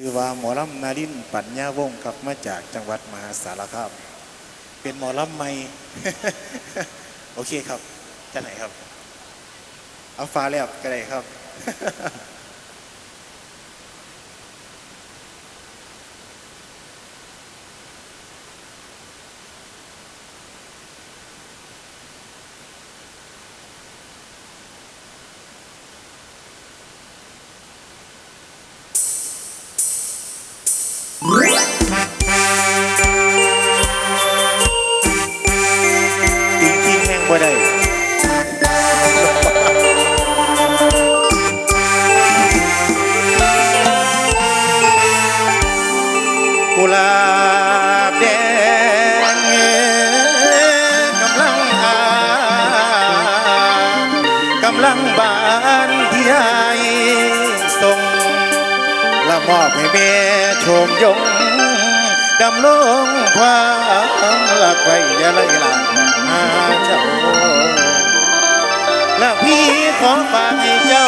ตือว่าหมอลำนาดินปัญญาวงศ์ครับมาจากจังหวัดมหาสารคามเป็นหมอลำใหม่ โอเคครับจะไหนครับ เอาฟ้าแล้วก็ได้ครับ มอบให้แม่ชมยงดำลงความลักไว้อย่าเลยหลังมาเจ้า และพี่ขอฝากให้เจ้า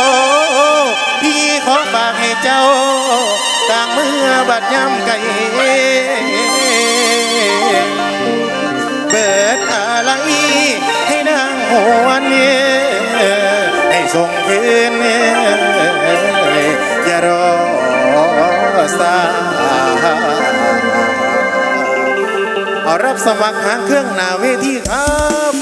พี่ขอฝากให้เจ้า ต่างเมื่อบัดย้ำไก่เบิดอะไรให้นางหวนให้ส่งคืนอย่ารอ สาเอารับสมัครหางเครื่องนาเวทีครับ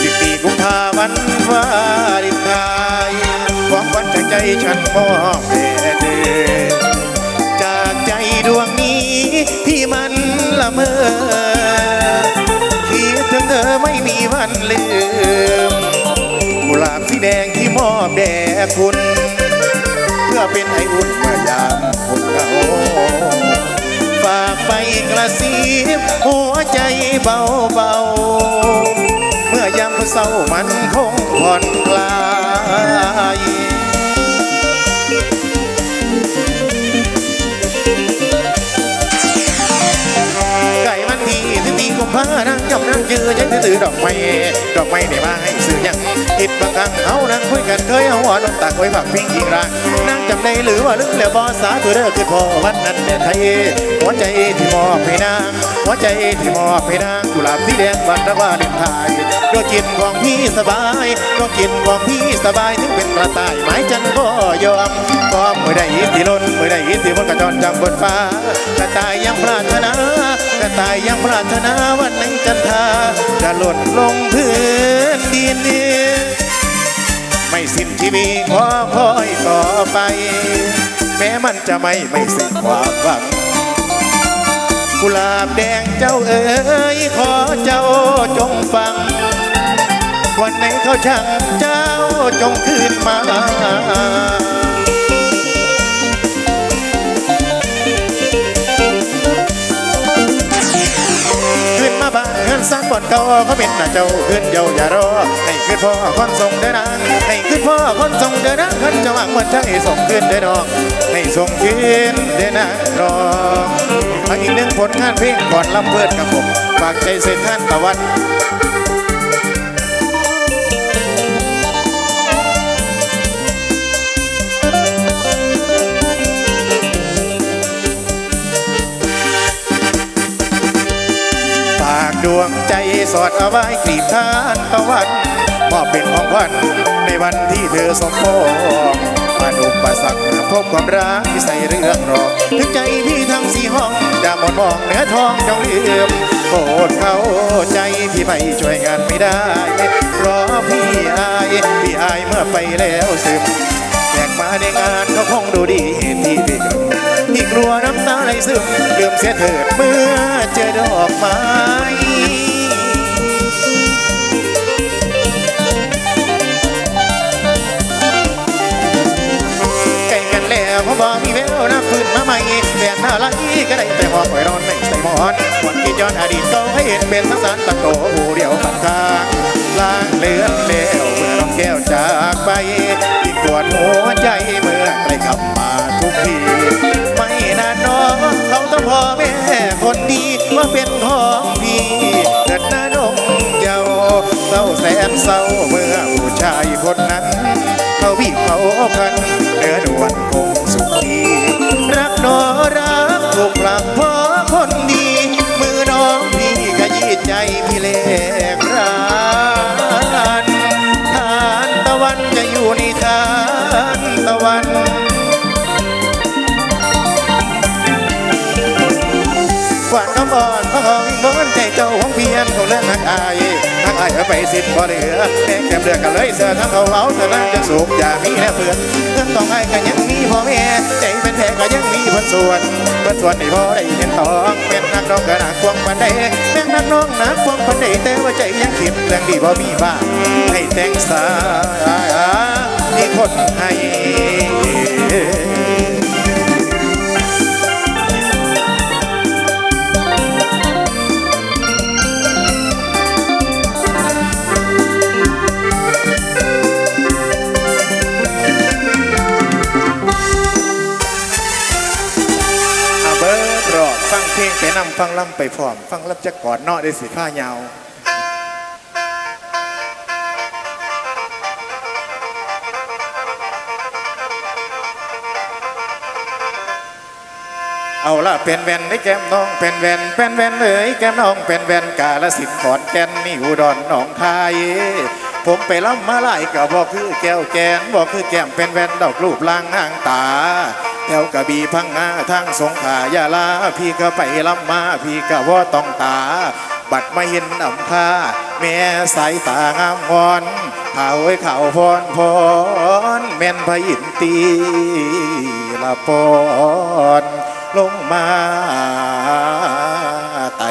สิบปีกุมภาพันว่าริบทายความฝันจากใจฉันมอบ อบแด่คุณ เพื่อเป็นไออุ่นเมื่อยามคุณเขาฝากไปกระซิบหัวใจเบาๆเมื่อยามเศร้ามันคงผ่อนคลาย นยังถือดอกไม้ดอกไม้ได้มาให้สื่อยังคิดบางครั้งเอานั่งคุยกันเคยเอาหัวลงตากไว้ผักพิงยิงรักนั่งจำได้หรือว่าลึกแล้วบอสาตัวเด้อคือพอวันนั้นแดนไทยหัวใจที่มอบให้นางหัวใจที่มอบให้นางกุหลาบสีแดงวันระว่าเดนทายดวงกินของพี่สบายดวงกินของพี่สบายถึงเป็นกระต่ายไม้จันก็ยอมก็เมื่อได้ยินที่ล้นเมื่อได้ยินที่บนกระจรจากบนฟ้ากระต่ายยังปรารถนา กระต่ายยังปรารถนาวันหนึ่งจันทา จะหล่นลงพื้นดินไม่สิ้นชีวิตขอคอยต่อไป แม้มันจะไม่ไม่สิ้นความหวังกุหลาบแดงเจ้าเอ๋ยขอเจ้าจงฟัง วันไหนเขาช่างเจ้าจงคืนมา งินสร้างบ่อนเก่าเขาเป็นหน้าเจ้าขึ้นเยาอย่ารอให้ขึ้นพ่อคนส่งเดินนางให้ขึ้นพ่อคนส่งเดินนางขึ้นจะหวังวันใจส่งขึ้นเดินนอกให้ส่งขึ้นเดินนางรอมาอีกหนึ่งผลงานเพลงก่อนลำเพิดกับผมฝากใจเส้นท่านตะวัน ดวงใจสอดเอาไว้กรีบทานตะวันมอบเป็นของขวัญในวันที่เธอสมปองมาดุปสรรคพบความรักที่ใส่เรื่องรอถึงใจพี่ทั้งสี่ห้องจะหมดมองเหนือทองจงลืมโปรดเข้าใจพี่ไม่ช่วยงานไม่ได้เพราะพี่อายพี่อายเมื่อไปแล้วซึมแขกมาในงานก็คงดูดีที่พี่ กลัวน้ำตาไหลซึมลืมเสียเถิดเมื่อเจอดอกไม้ไก่กันแล้วพอบอกมีแววน้ำฟื้นมาใหม่แฟนน่ารักก็ได้แต่หอมไว้รอนไม่ใส่หมอนวันที่ย้อนอดีตก็ให้เห็นเป็นสังสารตัดโตหูเดียวขัดข้างล้างเลือนแล้วเมื่อน้องแก้วจากไปยิ่ปวดหัวใจเมื่อใกล้กลับมาทุกที พ่อแม่คนดีว่าเป็นของพี่เกิดน้านงเยาเศร้าแสนเศร้าเมื่อผู้ชายคนนั้น เขาบีบเขาพันเนื้อนวล จ้าของเของเรื่องนักอายนักอายเอาไปสิ้นบ่เหลือแม่แก้มเลือกกันเลยเสือทั้งเขาเอาเสือนั่งจะสูบอย่ามีแน่เพื่อนเงินต้องให้ก็ยังมีพ่อแม่ใจเป็นแท้ก็ยังมีเพิ่นส่วนเพิ่นส่วนนี่พอได้เห็นตองเป็นนักน้องก็นักควงปันใดแม่นนักน้องนักควงปันใดแต่ว่าใจยังคิดเรื่องดีบ่มีบ้าให้แต่งสามีคนให้ นำฟังล่ำไปพร้อม ฟังล่ำจะกอนเนาะได้สิผ้ายาวเอาละเป็นแวนได้แก้มน้องเป็นแวนเป็นแวนเลยแก้มน้องเป็นแวนกาละสินขอนแก่นนี่อุดรหนองคายผมไปล้ำมาหลายก็บอกคือแก้วแกนบอกคือแก้มเป็นแวนดอกรูปลางห่างตา แถวกระบี่พังงาทางสงขายาลา พี่ก็ไปลำมา พี่ก็ว่าต้องตา บัดมาเห็นอ่ำค่าแม่สายตางามงอนข่าวไว้ข่าวพรพรแม่นพระอินทรีละพรลงมาไต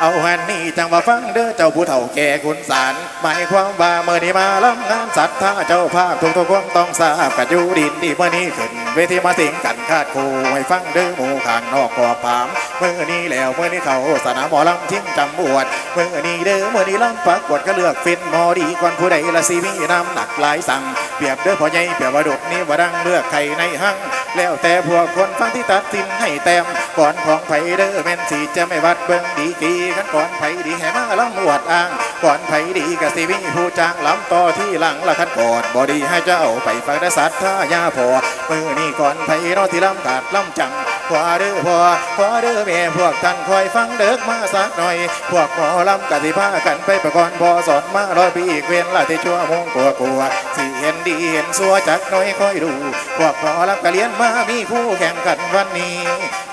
เอาหันนี่จังว่าฟังเด้อเจ้าผู้เฒ่าแก่คุณสารหมายความว่าเมื่อนี้มาลำงานสัตว์ท่าเจ้าภาพทุกทุกคนต้องทราบกันอยู่ดินดีเมื่อนี้ขึ้น เวทีมาสิงกันคาดคู่ให้ฟังเด้อหมู่ข้างนอกขอบผามเมื่อนี้แล้วเมื่อนี้เขาสนามหมอลำทิ้งจำบวชเมื่อนี้เด้อเมื่อนี้ลำปักกวดก็เลือกฟินหมอดีก่อนผู้ใดละสีมีน้ำหนักหลายสั่งเปรียบเด้อพ่อใหญ่เปรียบว่าดุกนี่ว่าดังเลือกไข่ในหังแล้วแต่พวกคนฟังที่ตัดสินให้แต้ม ก่อนของไผเด้อแม่นสีจะไม่วัดเบิ่งดีกีขันก่อนไผดีแห่มาลำอวดอ้างก่อนไผดีกะสิวิผู้จ้างลำต่อที่หลังละขันก่อนบอดีให้เจ้าไปฟังได้สัตว์ท่ายาพอมือนี่ก่อนไผเนอที่ลำขาดลำจัง ขวาเด้อพอขวาเด้อแม่พวกท่านคอยฟังเด้อมาสักหน่อย พวกหมอลำกะสิพากันไปประกอนพอสอนมาร้อยปีอีกเว้นละที่ชั่วโมงกลัวกลัวๆสิเห็นดีเห็นสัวจักหน่อยคอยดู พวกหมอลำกะเลียนมามีคู่แข่งกันวันนี้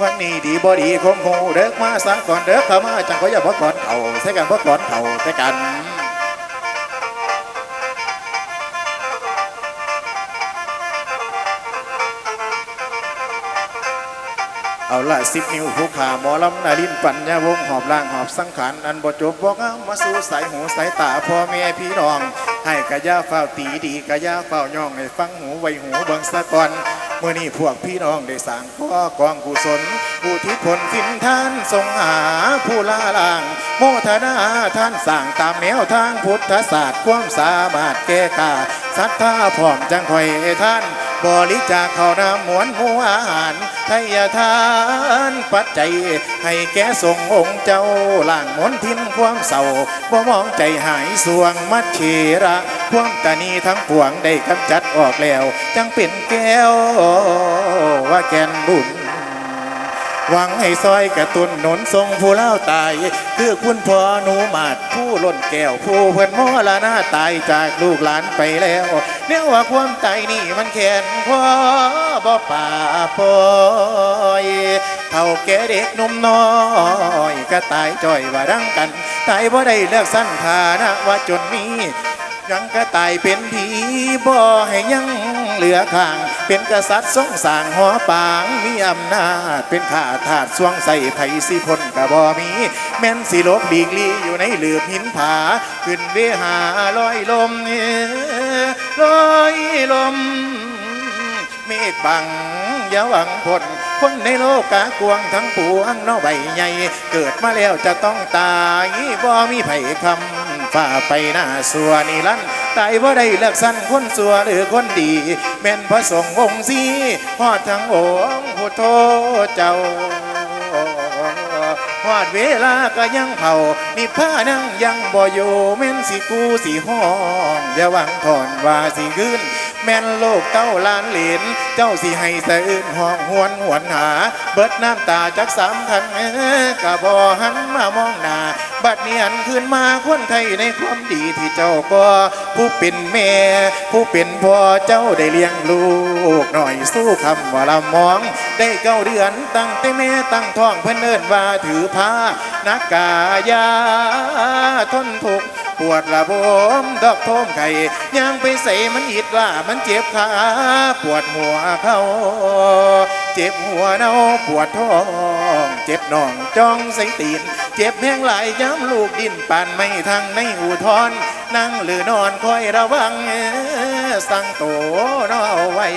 วันนี้ดีบ่ดีคงหูเด้อมาสักก่อนเด้อเข้ามาจังก็อย่าบ่ก่อนเข่าใส่กันบ่ก่อนเข่าใส่กัน เอาละสิบนิ้วผู้ขาหมอลำนารินปัญญาวงหอบล่างหอบสังขารอันบ่จบบอกเอามาสู่สายหูสายตาพ่อแม่พี่น้อง ให้กะยาเฝ้าตีดีกะยาเฝ้าย่องให้ฟังหูไวหูเบิ่งสะก่อนเมื่อนี้พวกพี่น้องได้สั่งข้อกองกุศลผู้ที่ผลสินท่านทรงหาผู้ลาล่าง โมทนาท่านสั่งตามแนวทางพุทธศาสตร์ความสามารถแก้กาศรัทธาพร้อมจังคอยท่าน บริจาคข้าวน้ำหมวนหัวาหารทายทานปัจจัย ให้แก่ทรงองค์เจ้าล่างมนทินความเศร้าบ่มองใจหายสวงมัดเชระความตานีทั้งปวงได้กำจัดออกแล้ว จังเป็นแก้วว่าแกนบุญหวังให้ซอยกระตุนหนุนทรงผู้เล่าตาย คือคุณพ่อหนูมาดผู้ล้นแก้วผู้เพิ่อนมอละหน้าตายจากลูกหลานไปแล้ว เนื่อว่าความตายนี่มันแขนพอบ่ป่าปอยเท่าแก่เด็กหนุ่มน้อยก็ตายจ่อยว่าดังกัน ตายบ่ได้เลือกสั้นฐานะว่าจนมียังก็ตายเป็นผีบ่ให้ยังเหลือข้าง เป็นกษัตริย์ทรงสร้างหอปางมีอำนาจเป็นข้าทาสสวงใส่ไผสิพลกะบ่มี แม่นสิลบหลีกลีอยู่ในหลืบหินผา ขึ้นเวหาลอยลม ลอยลมมฆบังอย่าหวังผล คนในโลกกากวงทั้งปวงเน้อใบใหญ่ เกิดมาแล้วจะต้องตายบ่มีไผคำฝ่าไปหน้าสัวนิรันดร์ตายว่าได้เลือกสั้นคนสัวหรือคนดี แม่นพระสงฆ์องค์สีฮอดทั้งองค์พุทโธเจ้า ฮอดเวลาก็ยังเผานิพพานังยังบ่อยู่แม่นสิกูสิห้องอย่าหวังถอนว่าสิขึ้น แม่นโลกเต้าลานเหรนเจ้าสิให้สะอื่นห้องหวนหวนหา เบิดน้ำตาจากสามพันเอ้กะบ่หันมามองหน้า บัดนี้หันคืนมาคนไทยในความดีที่เจ้าก็ผู้เป็นแม่ ผู้เป็นพ่อเจ้าได้เลี้ยงลูกหน่อยสู้คำว่าละมอง ได้เก้าเดือนตั้งแต่แม่ตั้งท้องเพิ่นเอิ้นว่าถือผ้านักกายาทนทุกปวดระบมดอกโทมไข่ย่างไปใส่มันอิดว่ามันเจ็บขาปวดหัวเขาเจ็บหัวเน่าปวดท้อง เจ็บน่องจ้องใส่ตีน เจ็บแห้งหลายย้ำลูกดินปานไม่ทางในอูทอนนั่งหรือนอนคอยระวังสั่งโตนอเอาไว้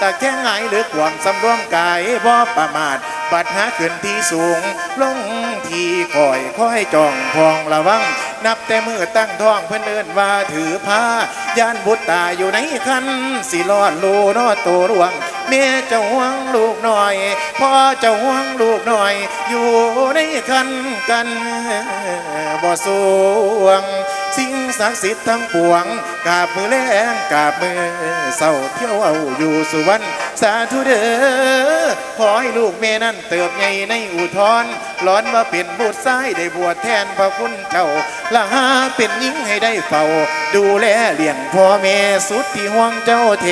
ตะแค่งหายหรือความสำรวมกายบ่ประมาท บัดหาขึ้นที่สูง ลงที่คอยคอยจองพองระวัง นับแต่มือตั้งท้องเพื่อนเอินว่าถือผ้าย่านบุตรตาอยู่ในคันสิรอดลูนอโตรวงแม่เจ้าห่วงลูกหน่อยพ่อเจ้าห่วงลูกหน่อย อยู่ในคันกันบ่สวงสิ่งศักดิ์สิทธิ์ทั้งปวงกาบมือแรงกาบมือเศร้าเที่ยวเอาอยู่สุวรรณสาธุเด้อขอให้ลูกเมนั่นเติบใหญ่ในอุทธรร้อนว่าเป็นบุตรซ้ายได้บวชแทนพระคุณเจ้าละหาเป็นยิ่งให้ได้เฝ้า ดูแลเลี้ยงพ่อแม่สุดที่ห่วงเจ้าเท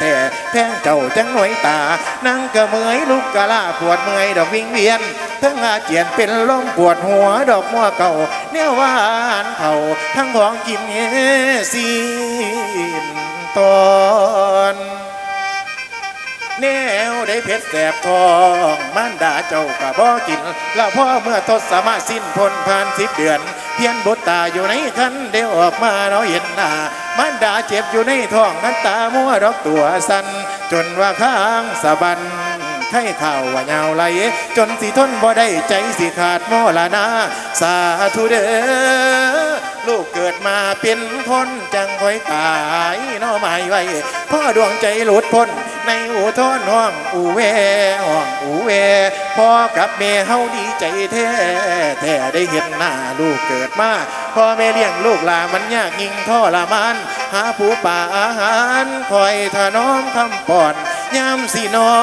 แต่แพงเจ้าจังหน่วยตา นั่งกะเมยลูกกะลาปวดเมื่อยดอกวิ่งเวียนทั้งอาเจียนเป็นลมปวดหัวดอกมัวเก่าเนี่ยหวานเขาทั้งของกินเอสินตอน แนวได้เพชรแสบทองมันดาเจ้าก็บ่กินแล้วพ่อเมื่อทศมาสิ้นพ้นผ่านสิบเดือน เพียนบทตาอยู่ในคันเดียวออกมาเราเห็นหน้ามันดาเจ็บอยู่ในท้องนั้นตามัวดอกตัวสันจนว่าข้างสะบันไข่ข่าวว่าเงาไหลจนสิทนบ่ได้ใจสิขาดมอละนาสาธุเด้อลูกเกิดมาเป็นคนจังคอยตายน้อหมายไว้พ่อดวงใจหลุดพ้น ในอูทอนห้องอูเวห้องอูเวพ่อกับแม่เฮาดีใจแท้แท้ได้เห็นหน้าลูกเกิดมาพ่อแม่เลี้ยงลูกหลามันยากยิ่งทรมานหาผู้ป่าอาหารคอยถนอมคำปอนยามสินอ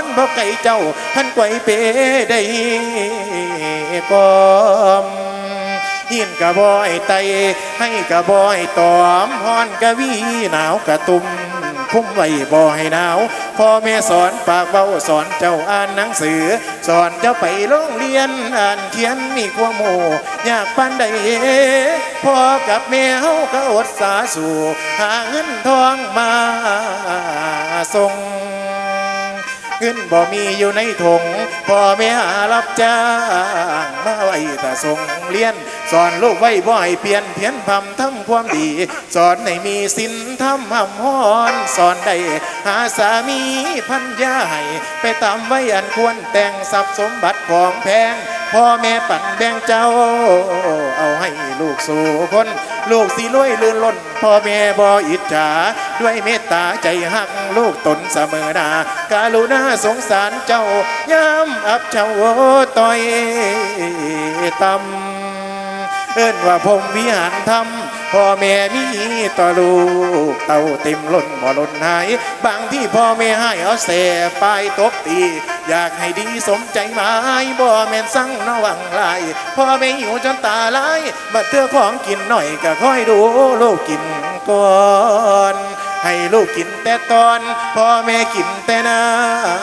นบ่ไก่เจ้าท่านไกวเปได้กอมยินกะบอยไตให้กะบอยตอมฮอนกะวีหนาวกะตุม คุ้มไว้บ่ให้หนาวพ่อแม่สอนปากเบาสอนเจ้าอ่านหนังสือ สอนเจ้าไปโรงเรียนอ่านเขียนมีความโมอยากปันได้พ่อกับแม่เฮาก็อดสาสู่หาเงินทองมาส่ง เงินบ่มีอยู่ในถุงพ่อแม่หารับจ้างมาไว้แต่ส่งเรียน สอนลูกไว้บ่อยเปลี่ยนเพียนพำทำความดี สอนให้มีสินทำหำฮ้อนสอนได้หาสามีพันยาให้ไปตามไว้อันควรแต่งทรัพย์สมบัติของแพง พ่อแม่ปั่นแบ่งเจ้า เอาให้ลูกสู่คน ลูกสิรวยลื่นล้น พ่อแม่บ่อิจฉาด้วยเมตตาใจหักลูกตนเสมอนาการุณาสงสารเจ้าย้ำอับเจ้าต่อยตำเอิ้นว่าผมวิหารธรรม พ่อแม่มีต่อลูกเต่าเต็มล้นบ่ล้นหาย บางที่พ่อแม่ให้เอาเสปตบตี อยากให้ดีสมใจหมายบ่แม่นสั่งนวังลายพ่อแม่หิวจนตาลายบัดเธอของกินหน่อยก็ค่อยดูลูกกินก่อน ให้ลูกกินแต่ตอน พ่อแม่กินแต่น้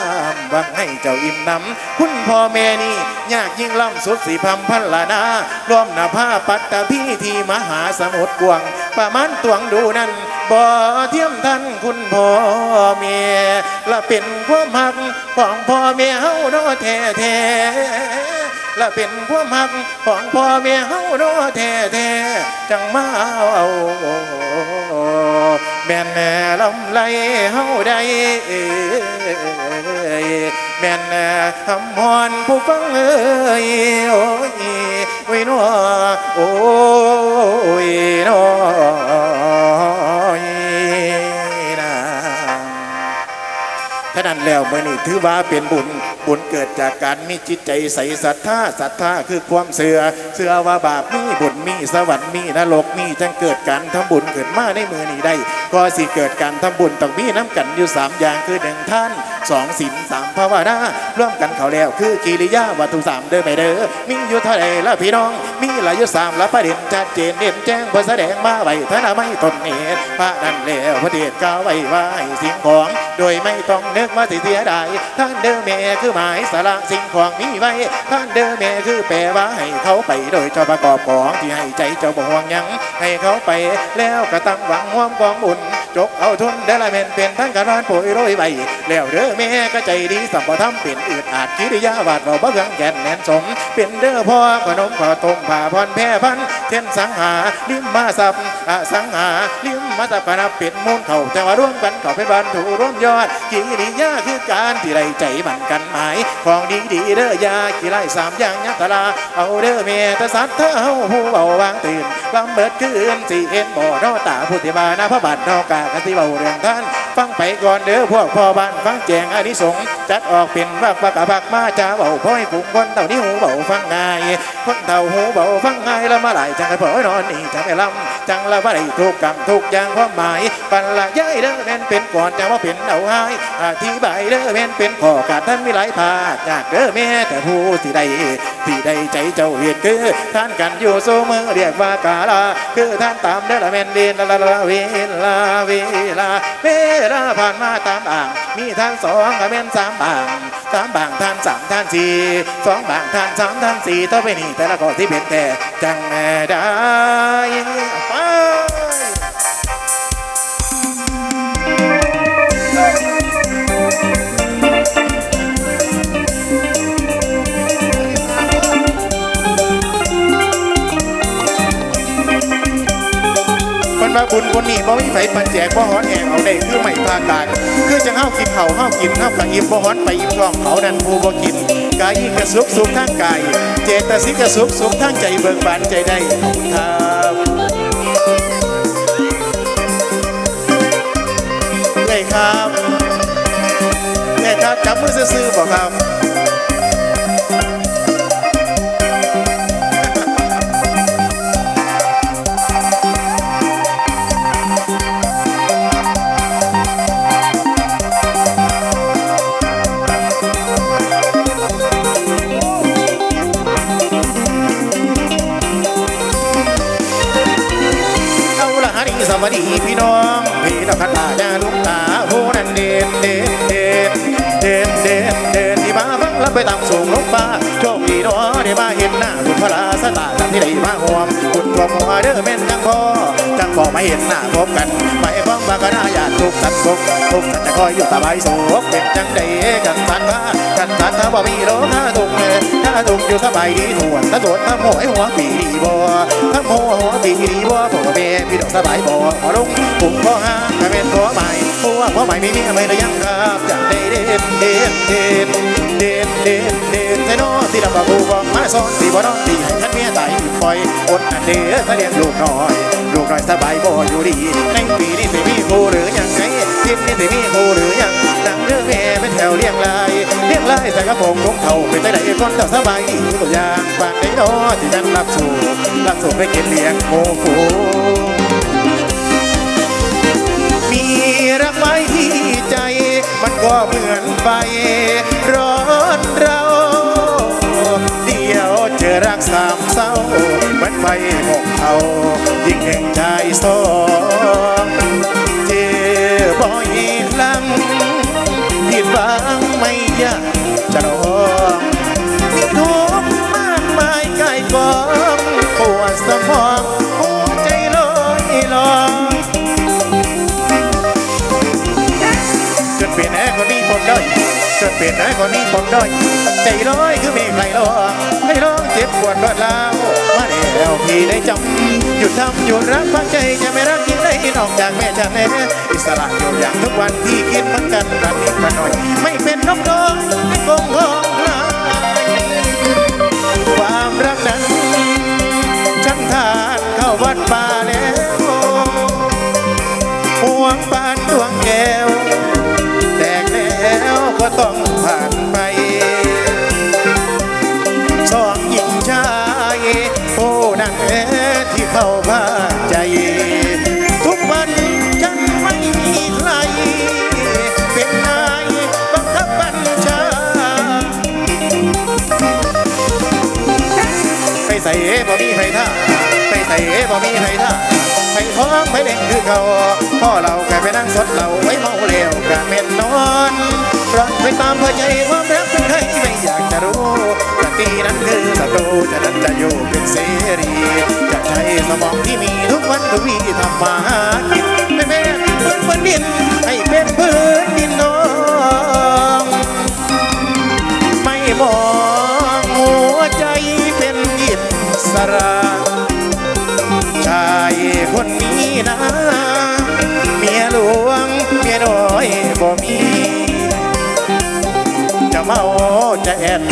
ำหวังให้เจ้าอิ่มน้ำคุณพ่อแม่นี่ยากยิ่งล่ำสุดสีพัมพันละนารวมหน้าผ้าปัตตะพี่ที่มหาสมุทรกวางประมาณตวงดูนั่นบ่เทียมท่านคุณพ่อเมียละเป็นความหักของพ่อเมียเฮาเนาะแท้แท้ๆละเป็นความหักของพ่อเมียเฮาเนาะแท้แท้ๆจังมาเอา แม่นลำไรเฮาได้แม่นแม่คำพรผู้ฟังเอ้ยโอ้ยโอ้ยน้อโอ้ยน้อยนะท่านั้นแล้วเมื่อนี้ถือว่าเป็นบุญ บุญเกิดจากการมีจิตใจใสศรัทธาศรัทธาคือความเสื่อเสื่อว่าบาปมีบุญมีสวรรค์มีนรกมีจังเกิดการทำบุญเกิดมาในมือนี้ได้ ก็สิเกิดการทำบุญต้องมีน้ำกันอยู่สามอย่างคือหนึ่งท่าน สองศีลสามภาวนาร่วมกันเขาแล้วคือกิริยาวัตถุสามเด้อไปเด้อมีอยู่เท่าไรละพี่น้อง มีหลายอยู่สามละประเด็นชัดเจนเด่นแจ้งเพื่อแสดงมาไว้ท่านไม่ตนเหตุพระนั่นแล้วพระเดชก้าวไว้ไว้สิ่งของ โดยไม่ต้องนึกว่าสิเสียดายท่านเด้อแม่คือหมายสาระสิ่งของมีไว้ ท่านเด้อแม่คือแปลว่าให้เขาไปโดยเจ้าประกอบของที่ให้ใจเจ้าบ่ห่วงยังให้เขาไปแล้วก็ตั้งหวังห่วมกองบุญ จกเอาทุนเดละเมนเป็นทั้งการบ้านโปรยโรยใบแล้วเด้อแม่ก็ใจดีสัมปทำเป็นอืดอาจกิริยาบาดเราบ่เพียงแก่นแน่นสม เป็นเด้อพ่อขนมข้าวต้มผ่าพรแพ่พันเช่นสังหาลิมมาสับอสังหาลิมมาสับกนับเป็นมูลเขาแต่ว่าร่วมกันเขาเป็นบ้านถูร่วมยอดกิริยาคือการที่ไรใจมันกันหมายของดีดีเด้อยากี่ไรสามอย่างยัตลาเอาเด้อเมตสัตว์เท้าผู้เบาวางตื่นลำเบิดคืนสีเอ็นบ่อนอตาพุทธิบานาพระบาทนอกากติเบาเรื่องท่านฟังไปก่อนเด้อพวกพ่อบ้านฟังแจงอนิสงส์จัดออกเป็นวักวักวักมาจ้าเบาพ่อยุ่งคนเต่านี้หูเบาฟังง่าย คนเต่าหูเบาฟังง่ายแล้วมาหลายจังไอ้พ่อยนอนนี่จังไอ้ลำจังละว่าได้ทุกกรรมทุกอย่างความหมายปันละย้ายเด้อแม่นเป็นก่อนจะว่าเป็นเอาหายอธิบายเด้อแม่นเป็นข้อกาดท่านมีหลายภาคจากเด้อแม่แต่ผู้ที่ใดที่ใดใจเจ้าเหตุคือท่านกันอยู่สู้มือเรียกว่ากาลาคือท่านตามเด้อละแม่นเวนละละละเวลาเวลาเวลาผ่านมาตามอ่าง มีท่านสองกับแม่นสามบางสามบางท่านสามท่านสี่สองบางท่านสามท่านสี่ต่อไปนี่แต่ละข้อที่เป็นแต่จังได้ไปคนมาบุญคนนี้บ่มีไฟปันแจกบ่ฮ้อนแหงเอาได้คือไม่พากาดคือจังเฮากินเผาเฮากินเฮากะอิ่มบ่ฮ้อนไปอิ่มท้องเขานั่นผู้บ่กิน กายกระสุขสุขทางกาย เจตสิกกระสุขสุขทางใจเบิกบานใจได้ครับเลยครับแม่ครับจับมือซื่อๆบ่ครับ สวัสดีพี่น้องพี่น้องขันตาญาลูกตาโหนันเด่นเด่นเด่นเด่นเด่นเด่นที่มาฟังรับไปตามสูงลงฟ้าโชคดีน้อได้มาเห็นหน้าคุณพระราสตาทำที่ได้มาหวมคุณตัวมัวเด้อแม่นจังพ่อจังพ่อมาเห็นหน้าพบกันไป พ้องบากนาญาทุกสัตว์ทุกทุกสัตว์จะคอยอยู่สบายสุขเป็นจังใดกันสันว่ากันสันถ้าบ่มีโลกาทุกเลยถ้าทุกอยู่สบายดีทวนถ้าสวนถ้าโหยหัวปีดีบ่ถ้าโหหัวปีดีบ่ผมก็เป็นพี่ดอกสบายบ่ขอลงผมขอห้ามก็เป็นตัวใหม่ผัวผัวใหม่ไม่มีอะไรเลยยังครับอยากได้เด่นเด่นเด่นเด่นเด่นเด่นแต่น้อที่ลำบากผู้บอกมาสอนสีบ่น้องตีให้ท่านเมียตายปล่อยอดอันเดือดเลี้ยงลูกน้อย ลูกน้อยสบายบ่อยู่ดีในปีนี้สิมีครูหรือยังไงทิศนี้สิมีครูหรือยังดังเรื่องแม่เป็นแถวเลี้ยงลายเลี้ยงลายใส่กระโปรงลงเท่าเป็นใจใดคนเจ้าสบายดีตัวอย่างบางในน้อที่นั่นรับสู่รับสู่ไปกินเลี้ยงโมฟูมีรักไว้ที่ใจ มันก็เหมือนไฟร้อนเรา รักสามเศร้าเหมือนไฟหมกเอายิ่งแห่งใจสองเจ็บบ่อีกครั้งผิดหวังไม่ยากจะรอทุกมากมายกายกองปวดสมองหัวใจลอยจนเปลี่ยนแอคนนี้ผมด้อยจนเปลี่ยนแอคนนี้ผมด้อยใจลอยคือเมฆใครรอย จ็บปวดรวดร้าวมาแล้วพี่ได้จำหยุดทำหยุดรักพักใจจะไม่รักยิ่งได้นอกจากแม่ฉันแน่อิสระอยู่อย่างทุกวันที่คิดเหมือนกันรักนิดมาหน่อย ไม่เป็นนกน้องไม่คงห้องลายความรักนั้นฉันทานเข้าวัดป่าแล้วห่วงปานดวงแก้วแตกแล้วก็ต้องผ่านไป ส่บ่มีไผท่าไปใส่บ่มีไผท่าไปท้องไปเล่นคือเขาพ่อเราแค่ไปนั่งสดเราไว้เมาเลี้ยวกะเม็นนอนรักไปตามพอใจความรักเป็นใครไม่อยากจะรู้กะตีนั้นคือศัตรูจะนั้นจะอยู่เป็นเสรีจะใช้สมองที่มีทุกวันทุกวีทำมาหากินไม่แพ้พื้นพื้นดินให้เป็นพื้นดินน้องไม่มอง สระชายคนนี้นะ เมียหลวง เมียน้อยบ่มี จะเมาจะแอน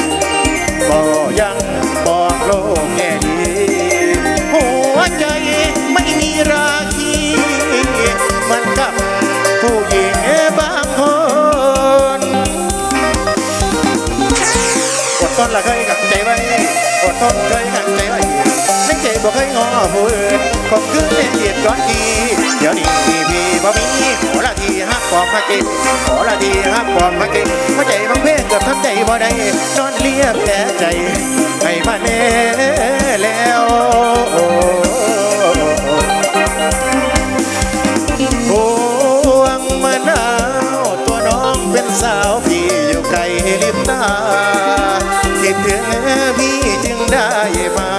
บ่ยังบอกโลกแง่ดีหัวใจไม่มีราคีมันกับผู้หญิงบางคนอดทนละเคยขังใจไว้อดทนเคย บ่เคยงอผู้อื่นผมคือเล่นเหยียดก้อนทีเดี๋ยวนี้พี่พี่บ่มีขอละทีฮักปอมฮักกินขอละทีฮักปอมฮักกินหัวใจบางเพลงเกือบทำใจบ่ได้นอนเรียบแต่ใจให้มาแน่แล้วพวงมะนาวตัวน้องเป็นสาวพี่อยู่ไกลลิบตาคิดถึงพี่จึงได้มา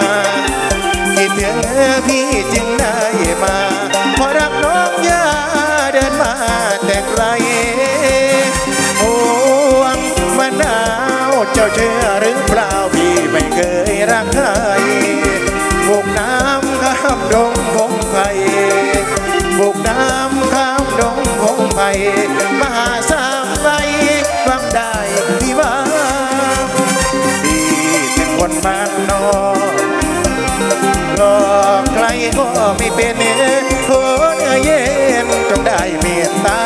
เคยรักใครบุกน้ำข้ามดงพงไผ่บุกน้ำข้ามดงพงไผ่มาหาสามใบฟังได้ที่ว่าพี่เป็นคนบ้านนอกหลอกใครก็ไม่เป็นเนื้อเนื้อเย็นจงได้เมตตา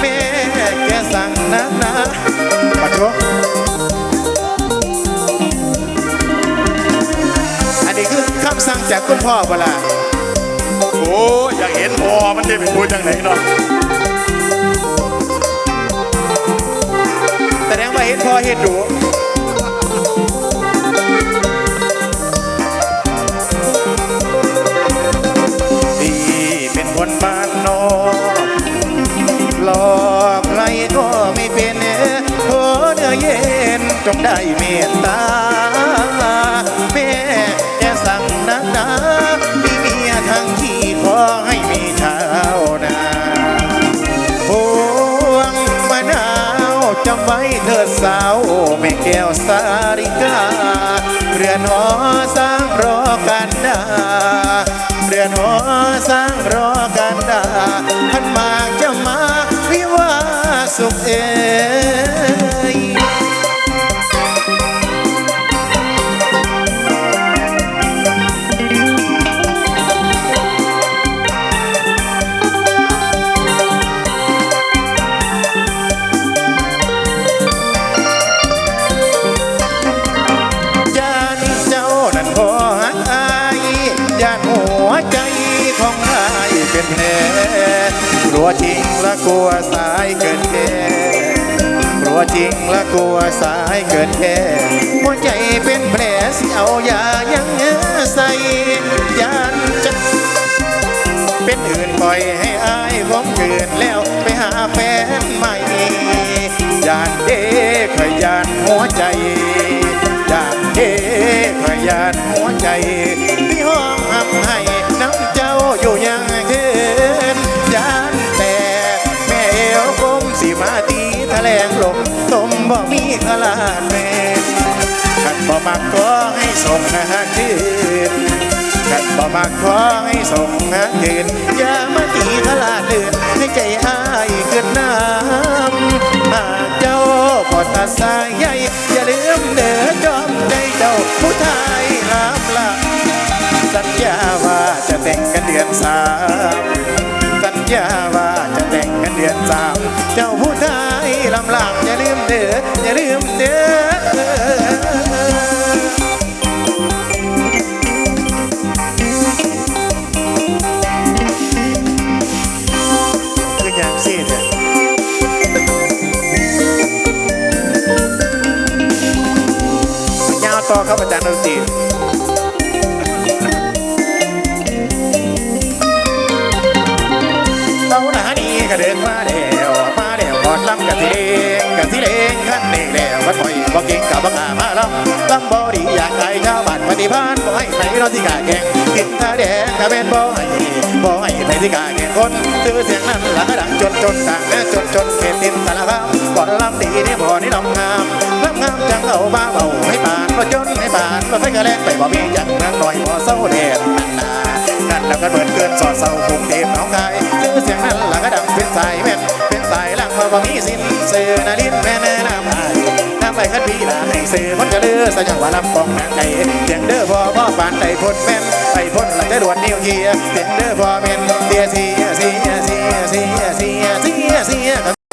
แม่แกสั่งนักนะมา จากคุณพ่อเวลาโอ้อยากเห็นพอมันได้เป็นพูดจังไหนเนาะแสดงว่าเห็นพ่อเห็นดูพี่เป็นคนบ้านนอกหลอกใครก็ไม่เป็นโอ้เนื้อเย็นจงได้เมตตา แก้วสาริกาเรือนหอสร้างรอกันดาเรือนหอสร้างรอกันดาพันมากจะมาวิวาสุขเอ ลัวจริงและกลัวสายเกินแก่กลัวจริงและกลัวสายเกินแก่หัวใจเป็นแผลสิเอายายังใส่ยานจะเป็นอื่นปล่อยให้อายผมเกินแล้วไปหาแฟนใหม่ยานเด้ขยานหัวใจยานเด้ขยานหัวใจะแลงลงสมบ่มีขลาดแม่ขันบ่มักขอให้ส่งหาคืนขันบ่มักขอให้ส่งหาคืนอย่ามาตีขลาดเลือดให้ใจอายเกิดน้ำหาเจ้าพอตาสายใหญ่อย่าลืมเด้อจอมใจเจ้าผู้ไทยลามละสัญญาว่าจะแต่งกันเดือนสามสัญญาว่าจะ แต่งกันเดือนสามเจ้าผู้ชายลำลางอย่าลืมเด้ออย่าลืมเด้อคืออย่างสิเถอะยาวต่อครับอาจารย์ดนตรี เดินมาแล้วมาแล้วกอดลำกะทิเลงกะทิเลงขั้นเองแล้ววัดป่อยบ่เก่งกับบังอามาลำลำบ่ดีอยากไก่ชาวบ้านปฏิพานบ่ให้ใครนอนที่กาแกงกินท่าแดงกะเป็นบ่ให้บ่ให้ใครที่กาแกงคนตื้อเสียงนั้นหลังกระดังจนจนต่างแม่จนจนเขตตินสารคามก่อนลำดีนี่บ่นี่ลำงามลำงามจังเอาบ้าเบาให้ปานบ่จนให้ปานบ่ไฟกระแลงไปบ่มีจังนั่งหน่อยบ่เศร้าแดดนั่นนากันแล้วก็เบิดเกินสอดเศร้ากรุงเทพหน้องคายชื่อเสียงนั้นหลังก็ดังายแม่เป็นสายล่างเพราะว่ามีสินเสือนาลินแม่แม่น้ำไายน้ำไหลคัดพีลาให้เสือพ้นจะเลือสยังว่าลำปองแางไก่เสียงเด้อพ่อพ่อปานใจพ่นแม่นไปพ่นหลังจะดวนนิ้วเยียเสียงเด้อพ่อแม่นเสียเสียเสียเสียเสียเสียเสีย